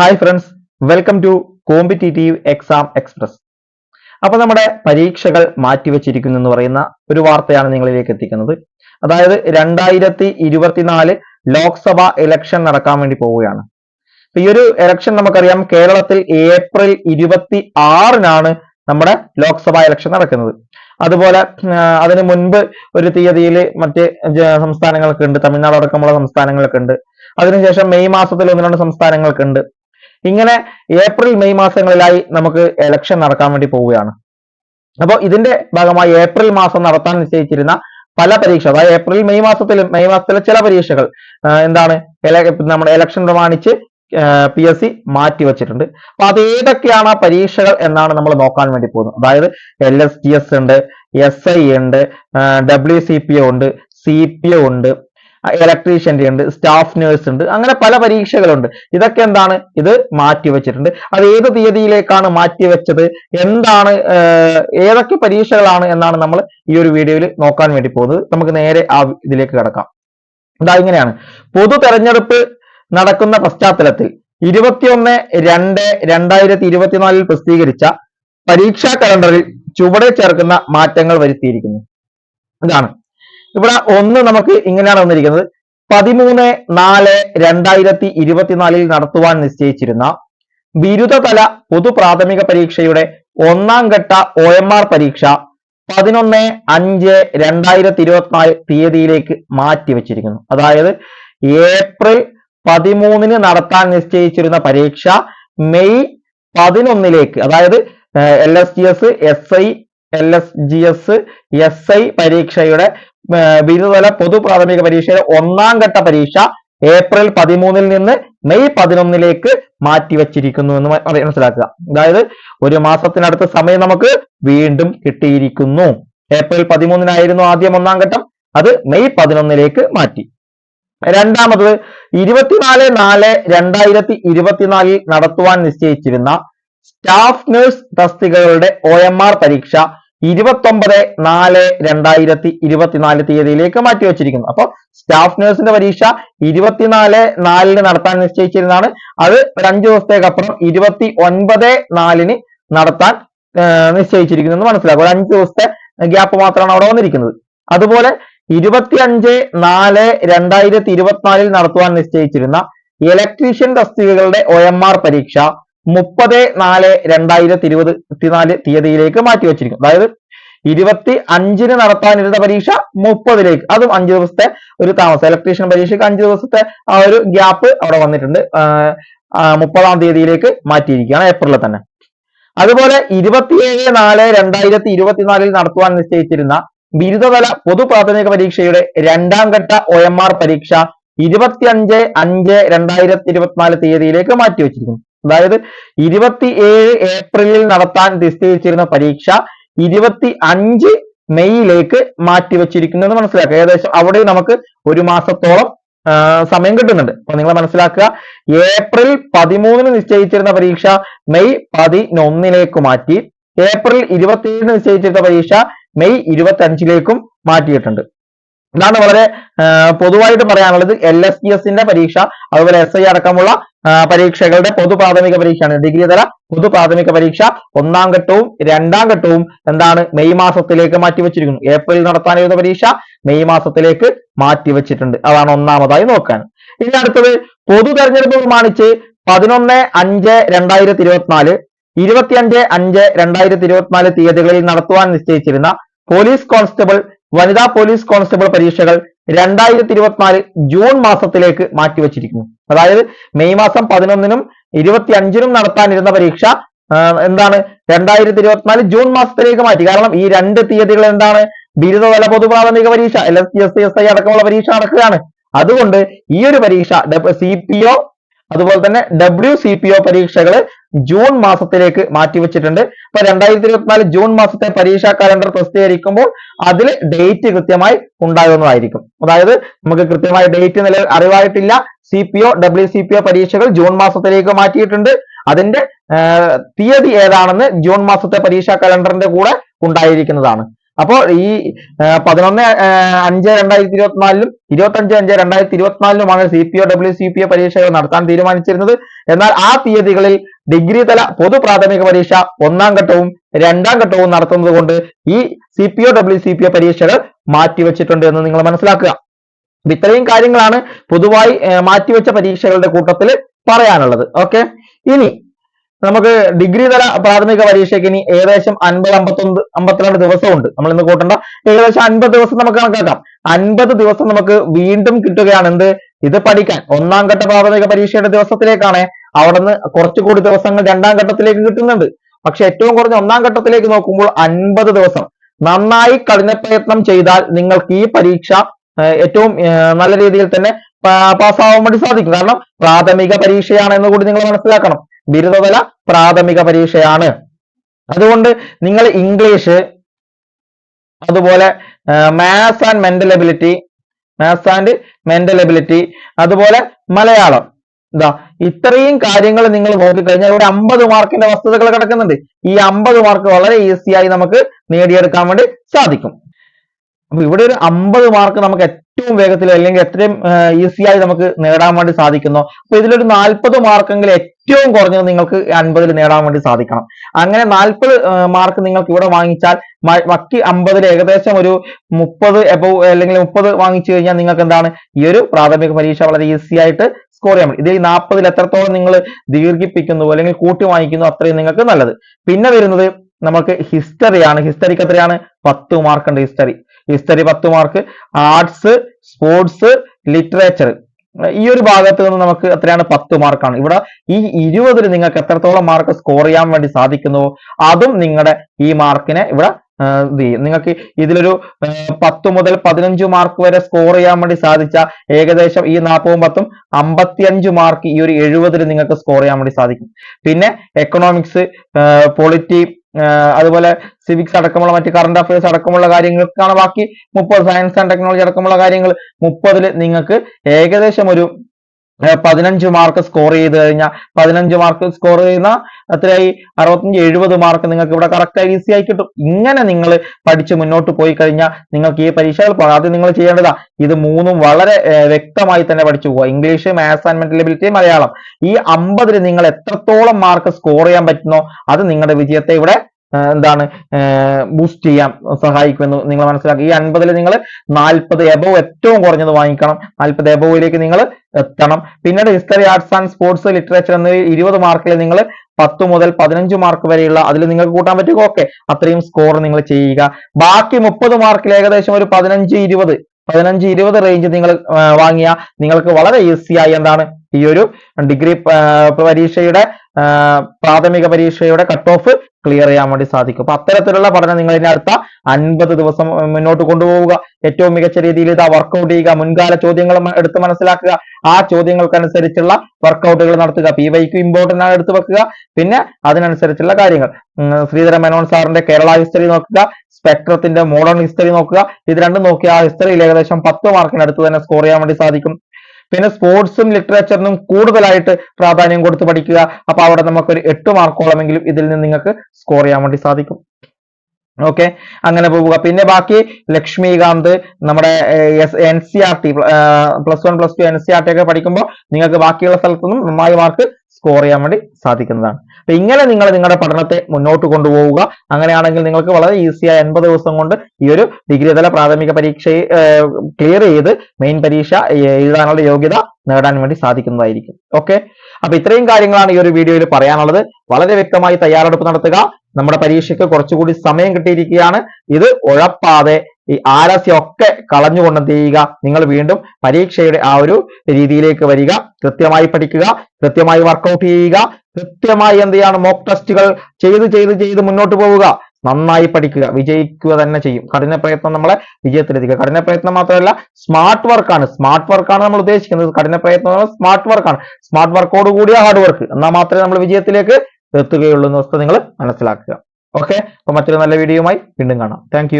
Hi friends welcome to competitive exam express അപ്പൊ നമ്മുടെ പരീക്ഷകൾ മാറ്റിവെച്ചിരിക്കുന്നു എന്ന് പറയുന്ന ഒരു വാർത്തയാണ് നിങ്ങളിലേക്ക് എത്തിക്കുന്നത്. അതായത് രണ്ടായിരത്തി ഇരുപത്തിനാല് ലോക്സഭ ഇലക്ഷൻ നടക്കാൻ വേണ്ടി പോവുകയാണ്. ഈ ഒരു ഇലക്ഷൻ നമുക്കറിയാം കേരളത്തിൽ ഏപ്രിൽ ഇരുപത്തി ആറിനാണ് നമ്മുടെ ലോക്സഭാ ഇലക്ഷൻ നടക്കുന്നത്. അതുപോലെ അതിന് മുൻപ് ഒരു തീയതിയിൽ മറ്റ് സംസ്ഥാനങ്ങൾക്ക് ഉണ്ട് തമിഴ്നാട് അടക്കമുള്ള സംസ്ഥാനങ്ങൾക്ക് ഉണ്ട് അതിനുശേഷം മെയ് മാസത്തിൽ ഒന്ന് രണ്ട് സംസ്ഥാനങ്ങൾക്ക് ഉണ്ട് ഇങ്ങനെ ഏപ്രിൽ മെയ് മാസങ്ങളിലായി നമുക്ക് എലക്ഷൻ നടക്കാൻ വേണ്ടി പോവുകയാണ്. അപ്പോൾ ഇതിന്റെ ഭാഗമായി ഏപ്രിൽ മാസം നടത്താൻ നിശ്ചയിച്ചിരുന്ന പല പരീക്ഷ അതായത് ഏപ്രിൽ മെയ് മാസത്തിലും മെയ് മാസത്തിലെ ചില പരീക്ഷകൾ എന്താണ് നമ്മുടെ ഇലക്ഷൻ പ്രമാണിച്ച് പി എസ് സി മാറ്റി വെച്ചിട്ടുണ്ട്. അപ്പൊ അത് ഏതൊക്കെയാണ് ആ പരീക്ഷകൾ എന്നാണ് നമ്മൾ നോക്കാൻ വേണ്ടി പോകുന്നത്. അതായത് എൽ എസ് ജി എസ് ഉണ്ട് എസ് ഐ ഉണ്ട് ഡബ്ല്യു സി പി ഒ ഉണ്ട് സി പി ഒ ഉണ്ട് ഇലക്ട്രീഷ്യന്റെ ഉണ്ട് സ്റ്റാഫ് നേഴ്സ് ഉണ്ട് അങ്ങനെ പല പരീക്ഷകളുണ്ട്. ഇതൊക്കെ എന്താണ്? ഇത് മാറ്റി വെച്ചിട്ടുണ്ട് അത് ഏത് തീയതിയിലേക്കാണ് മാറ്റി വെച്ചത് എന്താണ് ഏതൊക്കെ പരീക്ഷകളാണ് എന്നാണ് നമ്മൾ ഈ ഒരു വീഡിയോയിൽ നോക്കാൻ വേണ്ടി പോകുന്നത്. നമുക്ക് നേരെ ആ ഇതിലേക്ക് കിടക്കാം. എന്താ ഇങ്ങനെയാണ്. പൊതു തെരഞ്ഞെടുപ്പ് നടക്കുന്ന പശ്ചാത്തലത്തിൽ ഇരുപത്തിയൊന്ന് രണ്ട് രണ്ടായിരത്തി ഇരുപത്തിനാലിൽ പ്രസിദ്ധീകരിച്ച പരീക്ഷാ കലണ്ടറിൽ ചുവടെ ചേർക്കുന്ന മാറ്റങ്ങൾ വരുത്തിയിരിക്കുന്നു. ഇതാണ്. ഇവിടെ ഒന്ന് നമുക്ക് ഇങ്ങനെയാണ് വന്നിരിക്കുന്നത്. പതിമൂന്ന് നാല് രണ്ടായിരത്തി ഇരുപത്തിനാലിൽ നടത്തുവാൻ നിശ്ചയിച്ചിരുന്ന ബിരുദതല പൊതു പ്രാഥമിക പരീക്ഷയുടെ ഒന്നാം ഘട്ട ഒ എം ആർ പരീക്ഷ പതിനൊന്ന് അഞ്ച് രണ്ടായിരത്തി ഇരുപത്തിനാല് തീയതിയിലേക്ക് മാറ്റിവെച്ചിരിക്കുന്നു അതായത് ഏപ്രിൽ പതിമൂന്നിന് നടത്താൻ നിശ്ചയിച്ചിരുന്ന പരീക്ഷ മെയ് പതിനൊന്നിലേക്ക് അതായത് L S G S S I L S G S S I പരീക്ഷയുടെ ബിരുദതല പൊതു പ്രാഥമിക പരീക്ഷയുടെ ഒന്നാം ഘട്ട പരീക്ഷ ഏപ്രിൽ പതിമൂന്നിൽ നിന്ന് മെയ് പതിനൊന്നിലേക്ക് മാറ്റിവെച്ചിരിക്കുന്നു എന്ന് മനസ്സിലാക്കുക. അതായത് ഒരു മാസത്തിനടുത്ത സമയം നമുക്ക് വീണ്ടും കിട്ടിയിരിക്കുന്നു. ഏപ്രിൽ പതിമൂന്നിനായിരുന്നു ആദ്യം ഒന്നാം ഘട്ടം. അത് മെയ് പതിനൊന്നിലേക്ക് മാറ്റി. രണ്ടാമത് ഇരുപത്തിനാല് നാല് രണ്ടായിരത്തി ഇരുപത്തിനാലിൽ നടത്തുവാൻ നിശ്ചയിച്ചിരുന്ന സ്റ്റാഫ് നഴ്സ് തസ്തികകളുടെ ഒ എം ആർ പരീക്ഷ ഇരുപത്തൊമ്പത് നാല് രണ്ടായിരത്തി ഇരുപത്തിനാല് തീയതിയിലേക്ക് മാറ്റിവെച്ചിരിക്കുന്നു അപ്പോൾ സ്റ്റാഫ് നേഴ്സിന്റെ പരീക്ഷ ഇരുപത്തിനാല് നാലിന് നടത്താൻ നിശ്ചയിച്ചിരുന്നതാണ്. അത് ഒരു അഞ്ചു ദിവസത്തേക്കപ്പുറം ഇരുപത്തി ഒൻപത് നാലിന് നടത്താൻ നിശ്ചയിച്ചിരിക്കുന്നു എന്ന് മനസ്സിലാക്കുക. ഒരു അഞ്ചു ദിവസത്തെ ഗ്യാപ്പ് മാത്രമാണ് അവിടെ വന്നിരിക്കുന്നത്. അതുപോലെ ഇരുപത്തിയഞ്ച് നാല് രണ്ടായിരത്തി ഇരുപത്തിനാലിൽ നടത്തുവാൻ നിശ്ചയിച്ചിരുന്ന ഇലക്ട്രീഷ്യൻ തസ്തികകളുടെ ഒ എം ആർ പരീക്ഷ മുപ്പത് നാല് രണ്ടായിരത്തി ഇരുപത് ഇരുപത്തിനാല് തീയതിയിലേക്ക് മാറ്റി വെച്ചിരിക്കുന്നു. അതായത് ഇരുപത്തി അഞ്ചിന് നടത്താനിരുന്ന പരീക്ഷ മുപ്പതിലേക്ക്. അതും അഞ്ചു ദിവസത്തെ ഒരു താമസം. ഇലക്ട്രീഷ്യൻ പരീക്ഷയ്ക്ക് അഞ്ചു ദിവസത്തെ ആ ഒരു ഗ്യാപ്പ് അവിടെ വന്നിട്ടുണ്ട്. മുപ്പതാം തീയതിയിലേക്ക് മാറ്റിയിരിക്കുകയാണ് ഏപ്രിലിൽ തന്നെ. അതുപോലെ ഇരുപത്തിയേഴ് നാല് രണ്ടായിരത്തി ഇരുപത്തിനാലിൽ നടത്തുവാൻ നിശ്ചയിച്ചിരുന്ന ബിരുദതല പൊതു പ്രാഥമിക പരീക്ഷയുടെ രണ്ടാം ഘട്ട ഒ എം ആർ പരീക്ഷ ഇരുപത്തിയഞ്ച് അഞ്ച് രണ്ടായിരത്തി ഇരുപത്തിനാല് തീയതിയിലേക്ക് മാറ്റിവെച്ചിരിക്കുന്നു അതായത് ഇരുപത്തിയേഴ് ഏപ്രിലിൽ നടത്താൻ നിശ്ചയിച്ചിരുന്ന പരീക്ഷ ഇരുപത്തി അഞ്ച് മെയ്യിലേക്ക് എന്ന് മനസ്സിലാക്കുക. ഏകദേശം അവിടെ നമുക്ക് ഒരു മാസത്തോളം സമയം കിട്ടുന്നുണ്ട്. അപ്പൊ നിങ്ങൾ മനസ്സിലാക്കുക ഏപ്രിൽ പതിമൂന്നിന് നിശ്ചയിച്ചിരുന്ന പരീക്ഷ മെയ് പതിനൊന്നിലേക്ക് മാറ്റി ഏപ്രിൽ ഇരുപത്തിയേഴിന് നിശ്ചയിച്ചിരുന്ന പരീക്ഷ മെയ് ഇരുപത്തി അഞ്ചിലേക്കും മാറ്റിയിട്ടുണ്ട്. ഇതാണ് വളരെ പൊതുവായിട്ട് പറയാനുള്ളത്. എൽ എസ് ജി എസിന്റെ പരീക്ഷ അതുപോലെ എസ് ഐ അടക്കമുള്ള പരീക്ഷകളുടെ പൊതു പ്രാഥമിക പരീക്ഷയാണ്. ഡിഗ്രി തല പൊതു പ്രാഥമിക പരീക്ഷ ഒന്നാം ഘട്ടവും രണ്ടാം ഘട്ടവും എന്താണ്? മെയ് മാസത്തിലേക്ക് മാറ്റിവെച്ചിരിക്കുന്നു. ഏപ്രിൽ നടത്താനിരുന്ന പരീക്ഷ? മെയ് മാസത്തിലേക്ക് മാറ്റിവെച്ചിട്ടുണ്ട്. അതാണ് ഒന്നാമതായി നോക്കാൻ. ഇനി അടുത്തത് പൊതു തെരഞ്ഞെടുപ്പ് പ്രമാണിച്ച് പതിനൊന്ന് അഞ്ച് രണ്ടായിരത്തി ഇരുപത്തിനാല് ഇരുപത്തിയഞ്ച് അഞ്ച് രണ്ടായിരത്തി ഇരുപത്തിനാല് തീയതികളിൽ നടത്തുവാൻ നിശ്ചയിച്ചിരുന്ന പോലീസ് കോൺസ്റ്റബിൾ വനിതാ പോലീസ് കോൺസ്റ്റബിൾ പരീക്ഷകൾ രണ്ടായിരത്തി ഇരുപത്തിനാല് ജൂൺ മാസത്തിലേക്ക് മാറ്റിവെച്ചിരിക്കുന്നു. അതായത് മെയ് മാസം പതിനൊന്നിനും ഇരുപത്തി അഞ്ചിനും നടത്താനിരുന്ന പരീക്ഷ എന്താണ്? രണ്ടായിരത്തി ഇരുപത്തിനാല് ജൂൺ മാസത്തിലേക്ക് മാറ്റി. കാരണം ഈ രണ്ട് തീയതികൾ എന്താണ്? ബിരുദതല പൊതുപ്രാഥമിക പരീക്ഷ L S C S S I അടക്കമുള്ള പരീക്ഷ നടക്കുകയാണ്. അതുകൊണ്ട് ഈ ഒരു പരീക്ഷ സി പി ഒ അതുപോലെ തന്നെ ഡബ്ല്യു സി പി ഒ പരീക്ഷകൾ ജൂൺ മാസത്തിലേക്ക് മാറ്റിവെച്ചിട്ടുണ്ട്. അപ്പൊ രണ്ടായിരത്തി ഇരുപത്തിനാല് ജൂൺ മാസത്തെ പരീക്ഷാ കലണ്ടർ പ്രസിദ്ധീകരിക്കുമ്പോൾ അതിൽ ഡേറ്റ് കൃത്യമായി ഉണ്ടാകുന്നതായിരിക്കും. അതായത് നമുക്ക് കൃത്യമായ ഡേറ്റ് നില അറിവായിട്ടില്ല. C P O W C P O പരീക്ഷകൾ ജൂൺ മാസത്തിലേക്ക് മാറ്റിയിട്ടുണ്ട്. അതിന്റെ തീയതി ഏതാണെന്ന് ജൂൺ മാസത്തെ പരീക്ഷാ കലണ്ടറിന്റെ കൂടെ ഉണ്ടായിരിക്കുന്നതാണ്. അപ്പോൾ ഈ പതിനൊന്ന് അഞ്ച് രണ്ടായിരത്തി ഇരുപത്തിനാലിലും ഇരുപത്തഞ്ച് അഞ്ച് രണ്ടായിരത്തി ഇരുപത്തിനാലിലുമാണ് C P O W C P O പരീക്ഷകൾ നടത്താൻ തീരുമാനിച്ചിരുന്നത്. എന്നാൽ ആ തീയതികളിൽ ഡിഗ്രി തല പൊതു പ്രാഥമിക പരീക്ഷ ഒന്നാം ഘട്ടവും രണ്ടാം ഘട്ടവും നടത്തുന്നത് കൊണ്ട് ഈ C P O W C P O പരീക്ഷകൾ മാറ്റിവെച്ചിട്ടുണ്ട് എന്ന് നിങ്ങൾ മനസ്സിലാക്കുക. ഇത്രയും കാര്യങ്ങളാണ് പൊതുവായി മാറ്റിവെച്ച പരീക്ഷകളുടെ കൂട്ടത്തിൽ പറയാനുള്ളത്. ഓക്കെ? ഇനി നമുക്ക് ഡിഗ്രി തല പ്രാഥമിക പരീക്ഷയ്ക്ക് ഇനി ഏകദേശം അൻപത് അമ്പത്തൊന്ന് അമ്പത്തിരണ്ട് ദിവസമുണ്ട്. നമ്മൾ ഇന്ന് കൂട്ടണ്ട. ഏകദേശം അൻപത് ദിവസം നമുക്ക് കണക്കാക്കാം. അൻപത് ദിവസം നമുക്ക് വീണ്ടും കിട്ടുകയാണ് എന്ത് ഇത് പഠിക്കാൻ. ഒന്നാം ഘട്ട പ്രാഥമിക പരീക്ഷയുടെ ദിവസത്തിലേക്കാണ് അവിടുന്ന് കുറച്ചുകൂടി ദിവസങ്ങൾ രണ്ടാം ഘട്ടത്തിലേക്ക് കിട്ടുന്നുണ്ട്. പക്ഷെ ഏറ്റവും കുറഞ്ഞ ഒന്നാം ഘട്ടത്തിലേക്ക് നോക്കുമ്പോൾ അൻപത് ദിവസം. നന്നായി കഠിന പ്രയത്നം ചെയ്താൽ നിങ്ങൾക്ക് ഈ പരീക്ഷ ഏറ്റവും നല്ല രീതിയിൽ തന്നെ പാസ്സാവാൻ വേണ്ടി സാധിക്കും. കാരണം പ്രാഥമിക പരീക്ഷയാണ് എന്ന് കൂടി നിങ്ങൾ മനസ്സിലാക്കണം. ബിരുദതല പ്രാഥമിക പരീക്ഷയാണ്. അതുകൊണ്ട് നിങ്ങൾ ഇംഗ്ലീഷ് അതുപോലെ maths and mental ability maths and mental ability അതുപോലെ മലയാളം. എന്താ ഇത്രയും കാര്യങ്ങൾ നിങ്ങൾ നോക്കിക്കഴിഞ്ഞാൽ ഇവിടെ അമ്പത് മാർക്കിന്റെ വസ്തുതകൾ കിടക്കുന്നുണ്ട്. ഈ അമ്പത് മാർക്ക് വളരെ ഈസിയായി നമുക്ക് നേടിയെടുക്കാൻ വേണ്ടി സാധിക്കും. അപ്പൊ ഇവിടെ ഒരു അമ്പത് മാർക്ക് നമുക്ക് ഏറ്റവും വേഗത്തിൽ അല്ലെങ്കിൽ എത്രയും ഈസിയായി നമുക്ക് നേടാൻ വേണ്ടി സാധിക്കുന്നു. അപ്പൊ ഇതിലൊരു നാൽപ്പത് മാർക്കെങ്കിലും ഏറ്റവും കുറഞ്ഞത് നിങ്ങൾക്ക് അൻപതിൽ നേടാൻ വേണ്ടി സാധിക്കണം. അങ്ങനെ നാൽപ്പത് മാർക്ക് നിങ്ങൾക്ക് ഇവിടെ വാങ്ങിച്ചാൽ ബാക്കി അമ്പതിൽ ഏകദേശം ഒരു മുപ്പത് എബവ് അല്ലെങ്കിൽ മുപ്പത് വാങ്ങിച്ചു കഴിഞ്ഞാൽ നിങ്ങൾക്ക് എന്താണ്? ഈ ഒരു പ്രാഥമിക പരീക്ഷ വളരെ ഈസി ആയിട്ട് സ്കോർ ചെയ്യാൻ പറ്റും. ഇതിൽ നാൽപ്പതിൽ എത്രത്തോളം നിങ്ങൾ ദീർഘിപ്പിക്കുന്നു അല്ലെങ്കിൽ കൂട്ടി വാങ്ങിക്കുന്നു അത്രയും നിങ്ങൾക്ക് നല്ലത്. പിന്നെ വരുന്നത് നമുക്ക് ഹിസ്റ്ററിയാണ് ഹിസ്റ്ററിക്ക് എത്രയാണ്? പത്ത് മാർക്ക് ഉണ്ട് ഹിസ്റ്ററി ഹിസ്റ്ററി പത്ത് മാർക്ക് ആർട്സ് സ്പോർട്സ് ലിറ്ററേച്ചർ ഈ ഒരു ഭാഗത്ത് നിന്ന് നമുക്ക് എത്രയാണ്? പത്ത് മാർക്കാണ് ഇവിടെ ഈ ഇരുപതിൽ നിങ്ങൾക്ക് എത്രത്തോളം മാർക്ക് സ്കോർ ചെയ്യാൻ വേണ്ടി സാധിക്കുന്നു? അതും നിങ്ങളുടെ ഈ മാർക്കിനെ ഇവിടെ നിങ്ങൾക്ക് ഇതിലൊരു പത്ത് മുതൽ പതിനഞ്ച് മാർക്ക് വരെ സ്കോർ ചെയ്യാൻ വേണ്ടി സാധിച്ച ഏകദേശം ഈ നാൽപ്പതും പത്തും അമ്പത്തിയഞ്ച് മാർക്ക് ഈ ഒരു എഴുപതിൽ നിങ്ങൾക്ക് സ്കോർ ചെയ്യാൻ വേണ്ടി സാധിക്കും. പിന്നെ എക്കണോമിക്സ് പൊളിറ്റി അതുപോലെ സിവിക്സ് അടക്കമുള്ള മറ്റ് കറണ്ട് അഫയേഴ്സ് അടക്കമുള്ള കാര്യങ്ങൾക്കാണ് ബാക്കി മുപ്പത് സയൻസ് ആൻഡ് ടെക്നോളജി അടക്കമുള്ള കാര്യങ്ങൾ മുപ്പതിൽ നിങ്ങൾക്ക് ഏകദേശം ഒരു പതിനഞ്ച് മാർക്ക് സ്കോർ ചെയ്ത് കഴിഞ്ഞാൽ പതിനഞ്ച് മാർക്ക് സ്കോർ ചെയ്യുന്ന അത്രയായി അറുപത്തഞ്ച് എഴുപത് മാർക്ക് നിങ്ങൾക്ക് ഇവിടെ കറക്റ്റ് ഈസി ആയി കിട്ടും. ഇങ്ങനെ നിങ്ങൾ പഠിച്ച് മുന്നോട്ട് പോയി കഴിഞ്ഞാൽ നിങ്ങൾക്ക് ഈ പരീക്ഷകൾ ആദ്യം നിങ്ങൾ ചെയ്യേണ്ടതാ ഇത് മൂന്നും വളരെ വ്യക്തമായി തന്നെ പഠിച്ചു പോവുക. English maths and mental ability Malayalam. ഈ അമ്പതിൽ നിങ്ങൾ എത്രത്തോളം മാർക്ക് സ്കോർ ചെയ്യാൻ പറ്റുന്നോ അത് നിങ്ങളുടെ വിജയത്തെ ഇവിടെ എന്താണ് ബൂസ്റ്റ് ചെയ്യാൻ സഹായിക്കുമെന്ന് നിങ്ങൾ മനസ്സിലാക്കുക ഈ അൻപതിൽ നിങ്ങൾ നാൽപ്പത് എബവ് ഏറ്റവും കുറഞ്ഞത് വാങ്ങിക്കണം. നാൽപ്പത് എബോയിലേക്ക് നിങ്ങൾ എത്തണം. പിന്നീട് history arts and sports literature എന്ന ഇരുപത് മാർക്കിൽ നിങ്ങൾ പത്ത് മുതൽ പതിനഞ്ച് മാർക്ക് വരെയുള്ള അതിൽ നിങ്ങൾക്ക് കൂട്ടാൻ പറ്റുക ഓക്കെ. അത്രയും സ്കോർ നിങ്ങൾ ചെയ്യുക. ബാക്കി മുപ്പത് മാർക്കിൽ ഏകദേശം ഒരു പതിനഞ്ച് ഇരുപത് പതിനഞ്ച് ഇരുപത് റേഞ്ച് നിങ്ങൾ വാങ്ങിയ നിങ്ങൾക്ക് വളരെ ഈസിയായി എന്താണ് ഈ ഒരു ഡിഗ്രി പരീക്ഷയുടെ പ്രാഥമിക പരീക്ഷയുടെ കട്ട് ഓഫ് ക്ലിയർ ചെയ്യാൻ വേണ്ടി സാധിക്കും. അപ്പൊ അത്തരത്തിലുള്ള പഠനം നിങ്ങൾ ഇനി അടുത്ത അൻപത് ദിവസം മുന്നോട്ട് കൊണ്ടുപോവുക. ഏറ്റവും മികച്ച രീതിയിൽ ഇത് വർക്കൗട്ട് ചെയ്യുക മുൻകാല ചോദ്യങ്ങൾ എടുത്ത് മനസ്സിലാക്കുക. ആ ചോദ്യങ്ങൾക്കനുസരിച്ചുള്ള വർക്കൗട്ടുകൾ നടത്തുക. പി വൈക്ക് ഇമ്പോർട്ടന്റ് ആണ് എടുത്തു വെക്കുക. പിന്നെ അതിനനുസരിച്ചുള്ള കാര്യങ്ങൾ. ശ്രീധര മേനോൻ സാറിന്റെ കേരള ഹിസ്റ്ററി നോക്കുക സ്പെക്ട്രത്തിന്റെ മോഡേൺ ഹിസ്റ്ററി നോക്കുക. ഇത് രണ്ടും നോക്കി ആ ഹിസ്റ്ററിയിൽ ഏകദേശം പത്ത് മാർക്കിന് അടുത്ത് തന്നെ സ്കോർ ചെയ്യാൻ വേണ്ടി സാധിക്കും. പിന്നെ സ്പോർട്സും ലിറ്ററേച്ചറിനും കൂടുതലായിട്ട് പ്രാധാന്യം കൊടുത്ത് പഠിക്കുക. അപ്പൊ അവിടെ നമുക്കൊരു എട്ട് മാർക്കോളമെങ്കിലും ഇതിൽ നിന്ന് നിങ്ങൾക്ക് സ്കോർ ചെയ്യാൻ വേണ്ടി സാധിക്കും. ഓക്കെ അങ്ങനെ പോവുക. പിന്നെ ബാക്കി ലക്ഷ്മികാന്ത് നമ്മുടെ N C R T plus one plus two N C R T ഒക്കെ പഠിക്കുമ്പോൾ നിങ്ങൾക്ക് ബാക്കിയുള്ള സ്ഥലത്തുനിന്നും നന്നായി മാർക്ക് സ്കോർ ചെയ്യാൻ വേണ്ടി സാധിക്കുന്നതാണ്. അപ്പൊ ഇങ്ങനെ നിങ്ങൾ നിങ്ങളുടെ പഠനത്തെ മുന്നോട്ട് കൊണ്ടുപോവുക. അങ്ങനെയാണെങ്കിൽ നിങ്ങൾക്ക് വളരെ ഈസിയായി എൺപത് ദിവസം കൊണ്ട് ഈ ഒരു ഡിഗ്രി തല പ്രാഥമിക പരീക്ഷയെ ക്ലിയർ ചെയ്ത് മെയിൻ പരീക്ഷ എഴുതാനുള്ള യോഗ്യത നേടാൻ വേണ്ടി സാധിക്കുന്നതായിരിക്കും. ഓക്കെ അപ്പൊ ഇത്രയും കാര്യങ്ങളാണ് ഈ ഒരു വീഡിയോയിൽ പറയാനുള്ളത്. വളരെ വ്യക്തമായി തയ്യാറെടുപ്പ് നടത്തുക. നമ്മുടെ പരീക്ഷയ്ക്ക് കുറച്ചുകൂടി സമയം കിട്ടിയിരിക്കുകയാണ്. ഇത് ഉഴപ്പാതെ ഈ ആലസ്യമൊക്കെ കളഞ്ഞുകൊണ്ട് ചെയ്യുക? നിങ്ങൾ വീണ്ടും പരീക്ഷയുടെ ആ ഒരു രീതിയിലേക്ക് വരിക. കൃത്യമായി പഠിക്കുക. കൃത്യമായി വർക്കൗട്ട് ചെയ്യുക. കൃത്യമായി എന്ത് ചെയ്യാണ്? മോക്ക് ടെസ്റ്റുകൾ ചെയ്ത് ചെയ്ത് ചെയ്ത് മുന്നോട്ട് പോവുക. നന്നായി പഠിക്കുക. വിജയിക്കുക തന്നെ ചെയ്യും. കഠിന പ്രയത്നം നമ്മളെ വിജയത്തിലെത്തിക്കുക. കഠിന പ്രയത്നം മാത്രമല്ല സ്മാർട്ട് വർക്കാണ് സ്മാർട്ട് വർക്കാണ് നമ്മൾ ഉദ്ദേശിക്കുന്നത്. കഠിന പ്രയത്നം സ്മാർട്ട് വർക്കാണ് സ്മാർട്ട് വർക്കോട് കൂടിയ ഹാർഡ് വർക്ക് എന്നാൽ മാത്രമേ നമ്മൾ വിജയത്തിലേക്ക് എത്തുകയുള്ളൂ എന്ന വസ്തു നിങ്ങൾ മനസ്സിലാക്കുക. ഓക്കെ അപ്പൊ മറ്റൊരു നല്ല വീഡിയോയുമായി വീണ്ടും കാണാം. താങ്ക്